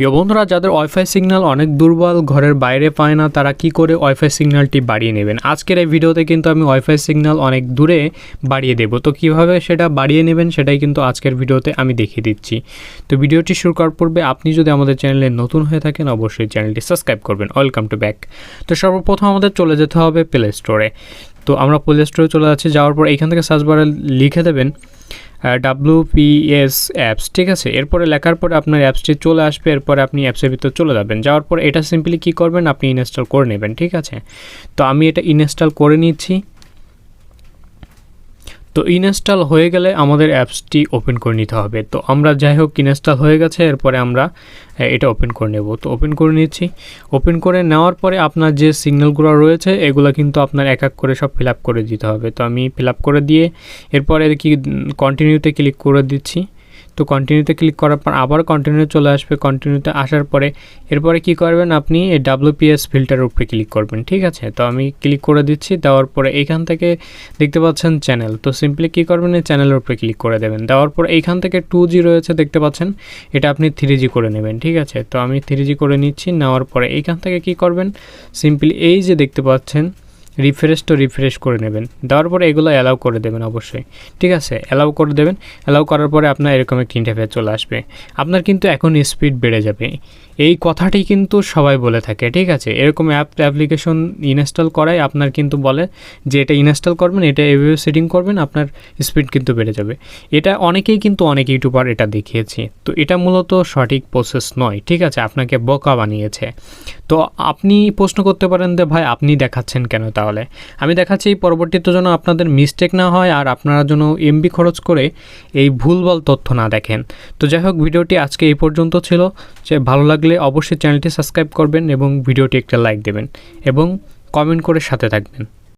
প্রিয় বন্ধুরা, যাদের ওয়াইফাই সিগন্যাল অনেক দুর্বল, ঘরের বাইরে পায় না, তারা কি করে ওয়াইফাই সিগন্যালটি বাড়িয়ে নেবেন? আজকের এই ভিডিওতে কিন্তু আমি ওয়াইফাই সিগন্যাল অনেক দূরে বাড়িয়ে দেবো। তো কীভাবে সেটা বাড়িয়ে নেবেন, সেটাই কিন্তু আজকের ভিডিওতে আমি দেখিয়ে দিচ্ছি। তো ভিডিওটি শুরু করার পূর্বে আপনি যদি আমাদের চ্যানেলে নতুন হয়ে থাকেন, অবশ্যই চ্যানেলটি সাবস্ক্রাইব করবেন। ওয়েলকাম টু ব্যাক তো সর্বপ্রথম আমাদের চলে যেতে হবে প্লে স্টোরে তো আমরা প্লে স্টোরে চলে যাচ্ছি, যাওয়ার পর এখান থেকে সার্চ বারে লিখে দেবেন ডাব্লু পিএস অ্যাপস ঠিক আছে? এরপরে লেখার পরে আপনার অ্যাপসটি চলে আসবে, এরপরে আপনি অ্যাপসের ভিতর চলে যাবেন। যাওয়ার পর এটা সিম্পলি কী করবেন? আপনি ইনস্টল করে নেবেন, ঠিক আছে? তো আমি এটা ইনস্টল করে নিচ্ছি। তো ইনস্টল হয়ে গেলে আমাদের অ্যাপসটি ওপেন করে নিতে হবে। তো আমরা যাই হোক ইনস্টল হয়ে গেছে, এরপরে আমরা এটা ওপেন করে নেব। তো ওপেন করে নিচ্ছি। ওপেন করে নেওয়ার পরে আপনার যে সিগন্যালগুলো রয়েছে, এগুলো কিন্তু আপনার এক এক করে সব ফিল করে দিতে হবে। তো আমি ফিল করে দিয়ে, এরপরে কি কন্টিনিউতে ক্লিক করে দিচ্ছি। তো কন্টিনিউতে ক্লিক করার পর আবার কন্টিনিউ চলে আসবে। কন্টিনিউতে আসার পরে এরপরে কি করবেন আপনি? এই ডাব্লিউপিএস ফিল্টারের উপরে ক্লিক করবেন, ঠিক আছে? তো আমি ক্লিক করে দিচ্ছি, দেওয়ার পরে এইখান থেকে দেখতে পাচ্ছেন চ্যানেল তো সিম্পলি কী করবেন? এই চ্যানেলের উপরে ক্লিক করে দেবেন। দেওয়ার পর এইখান থেকে টু জি রয়েছে, দেখতে পাচ্ছেন? এটা আপনি থ্রি জি করে নেবেন, ঠিক আছে? তো আমি থ্রি জি করে নিচ্ছি, নেওয়ার পরে এইখান থেকে কি করবেন? সিম্পলি এই যে দেখতে পাচ্ছেন রিফ্রেশ তো রিফ্রেশ করে নেবেন। দেওয়ার পরে এগুলো অ্যালাউ করে দেবেন অবশ্যই। ঠিক আছে? অ্যালাউ করে দেবেন। অ্যালাউ করার পরে আপনার এরকম একটা ইন্টারফেস চলে আসবে। আপনার কিন্তু এখন স্পিড বেড়ে যাবে। এই কথাটি কিন্তু সবাই বলে থাকে, ঠিক আছে? এরকম অ্যাপ অ্যাপ্লিকেশন ইনস্টল করাই আপনার কিন্তু বলে যে এটা ইনস্টল করবেন, এটা এভাবে সেটিং করবেন, আপনার স্পিড কিন্তু বেড়ে যাবে। এটা অনেকেই কিন্তু অনেক ইউটিউবার এটা দেখিয়েছে। তো এটা মূলত সঠিক প্রসেস নয়, ঠিক আছে? আপনাকে বোকা বানিয়েছে। তো আপনি প্রশ্ন করতে পারেন যে, ভাই, আপনি দেখাচ্ছেন কেন? তাহলে। আমি দেখাচ্ছি পরবর্তীতে যেন আপনাদের মিস্টেক না হয় আর আপনারা যেন এমবি খরচ করে এই ভুলবল তথ্য না দেখেন। তো যাই হোক, ভিডিওটি আজকে এই পর্যন্ত ছিল। যে ভালো লাগলে অবশ্যই চ্যানেলটি সাবস্ক্রাইব করবেন এবং ভিডিওটি একটা লাইক দেবেন এবং কমেন্ট করে সাথে থাকবেন।